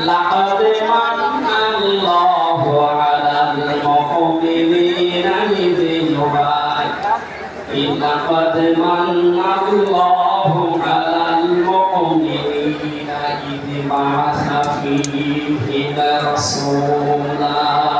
لقد من الله على المؤمنين إذ يبايعون لقد من الله على المؤمنين إذ بعث فيهم رسولا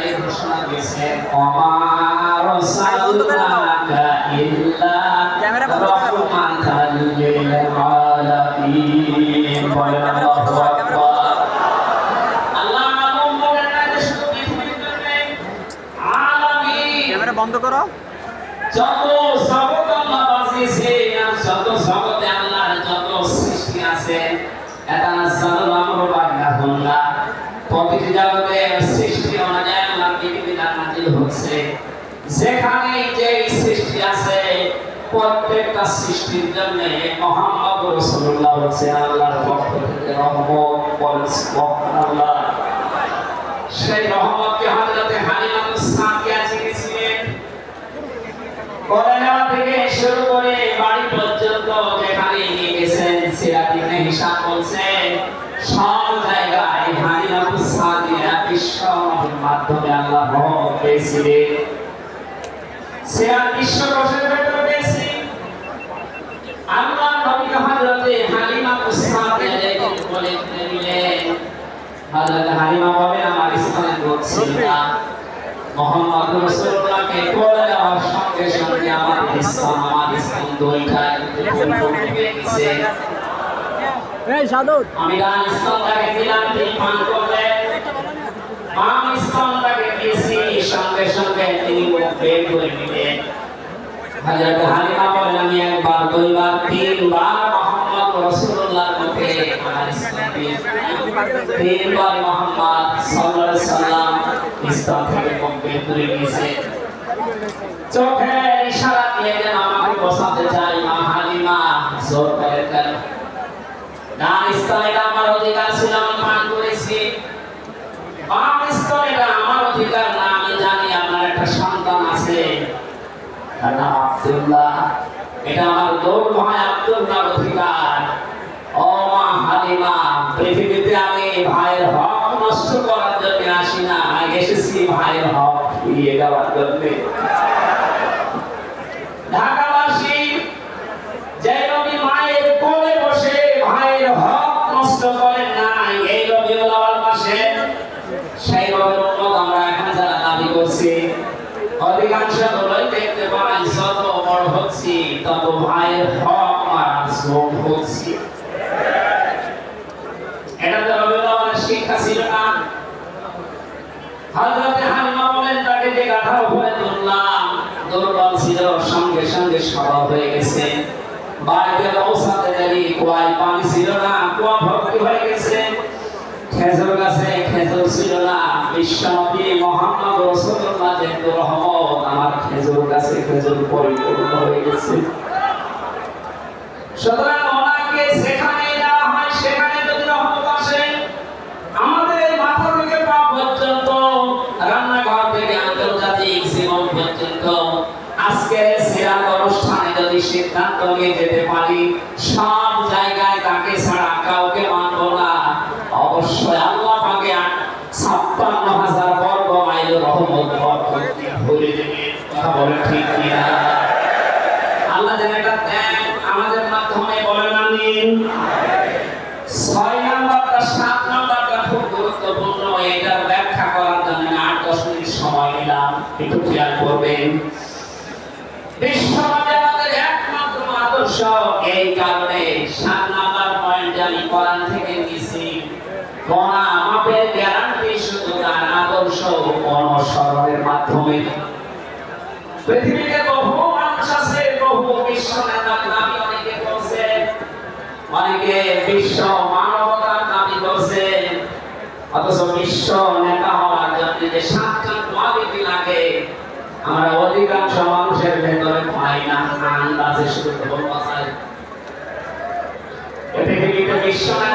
আল্লাহ ঘোষণা দিয়েছেন অমার সাল্লাকা ইল্লা ক্যামেরা বন্ধ করো। রাহমাতাল লিল আলামিন। বলেন আল্লাহু আকবার। আল্লাহ আলম বলেন না যে শুধু পৃথিবীর জন্য আলামিন। ক্যামেরা বন্ধ করো। যত জগৎ আল্লাহ বাজিয়েছে আর যত জগতে আল্লাহর যত সৃষ্টি আছে এটা প্রতিটি জগতে সৃষ্টি অনুযায়ী আল্লাহর বিধিবিধান নাজিল হচ্ছে যেখানে যে সৃষ্টি আছে, প্রত্যেকটা সৃষ্টির জন্য মোহাম্মদ রাসূলুল্লাহ হচ্ছে আল্লাহর পক্ষ থেকে রহমত সুবহানাল্লাহ। সেই রহমতকে হযরতে হালিমা সাদিয়া চিনেছিলেন করে নেওয়া থেকে শুরু করে বাড়ি পর্যন্ত যেখানে নিয়ে গেছেন সিরাত হিসাব বলছে সব জায়গায় হানিমাতু সাদিয়া বিশ্ব মাধ্যমে আল্লাহ রহমত পেয়েছিলেন। সিরাত বিশ্বকোষের ভেতরে পেয়েছি আল্লাহ নবী হযরতে হালিমাতু সাদিয়া বলে দিলেন হযরত হালিমা বলেন আমার স্থানে লোক ছিল না মোহাম্মদ রাসূলুল্লাহকে কোলে দেওয়ার সঙ্গে সঙ্গে আমার ইসলাম আমার ইসলাম দুইটাই পরিপূর্ণ গেছে। এই সাদত আমি ডান ইসলামটাকে দিলাম তিনি পান করলেন। বাম ইসলামটাকে দিয়েছি সঙ্গে সঙ্গে তিনি বের করে নিলেন হযরত হালিমা বলেন আমি একবার, দুইবার, তিনবার মোহাম্মদ রাসূলুল্লাহর আমার তিনবার মোহাম্মদ সাল্লাল্লাহু সাল্লাম ইসলাম থেকে মুখ বের করে নিয়েছে চোখের ইশারা দিয়ে যেন আমাকে বসাতে চাই মা হালিমা, জোর করে কেন? ডান স্তরেটা আমার অধিকার ছিল, আমি পান করেছি। আমার অধিকার না জানি আমার একটা সন্তান আছে। এটা আমার দৌড় ভাই আব্দুল্লাহর অধিকার। ও আমি ভাইয়ের হক করার জন্য আসি না এসেছি ভাইয়ের হক ফিরিয়ে ঢাকাবাসী যত হচ্ছি, তত ভাইয়ের হক মারার শ্রম হচ্ছি। এটা তো রবিউল্লাহর শিক্ষা ছিল না। হযরতে হালিমা বলেন, তাকে যে গাধার উপরে তুললাম দুর্বল ছিল, সঙ্গে সঙ্গে সভা হয়ে গেছে। বাড়িতে পৌঁছাতে দেরি কুয়ায় পানি ছিল না, কুয়া ভর্তি হয়ে খেজুর গাছে খেজুর ছিল না। বিশ্বনবী মোহাম্মদ যেহেতু রহমত আমার খেজুর গাছে খেজুর পরিপূর্ণ হয়ে গেছে। সুতরাং ওনাকে সেখানে দেওয়া হয়, সেখানে যদি রহমত আসে, আমাদের মাথা থেকে পা পর্যন্ত, রান্নাঘর থেকে আন্তর্জাতিক জীবন পর্যন্ত সিরাত অনুষ্ঠানে যদি সিদ্ধান্ত নিয়ে যেতে পারি, সব জায়গায় তাকে ছাড়া কাউকে মানব না। অবশ্যই আল্লাহ পাকে ছাপ্পান্ন হাজার বর্গ মাইল রহমত কথা বলে ঠিক কিনা? আল্লাহ যেন এটা দেন আমাদের মাধ্যমে বলেন, আমিন। ছয় নাম্বারটা, সাত নাম্বারটা খুব গুরুত্বপূর্ণ, এটার ব্যাখ্যা করার জন্য আট দশ মিনিট সময় নিলাম। একটু খেয়াল করবেন। বিশ্বমাতে আমাদের একমাত্র আদর্শ, এই কারণে সাত নাম্বার পয়েন্ট আমি কোরআন থেকে নিয়েছি। কোনা মাপের গ্যারান্টি শুধু তার আদর্শ অনুসরণের মাধ্যমে। পৃথিবীতে বহু মানুষ আছে, বহু বিশ্ব নেতার দাবি অনেকে করছে। অনেকে বিশ্ব মানবতার দাবি করছে। অথচ বিশ্ব নেতা হওয়ার জন্য যে সাতটি কোয়ালিটি লাগে, আমরা অধিকাংশ মানুষের ভেতরে পাই না আন্দাজে শুধু বলবা চাই পৃথিবীতে বিশ্ব নেতা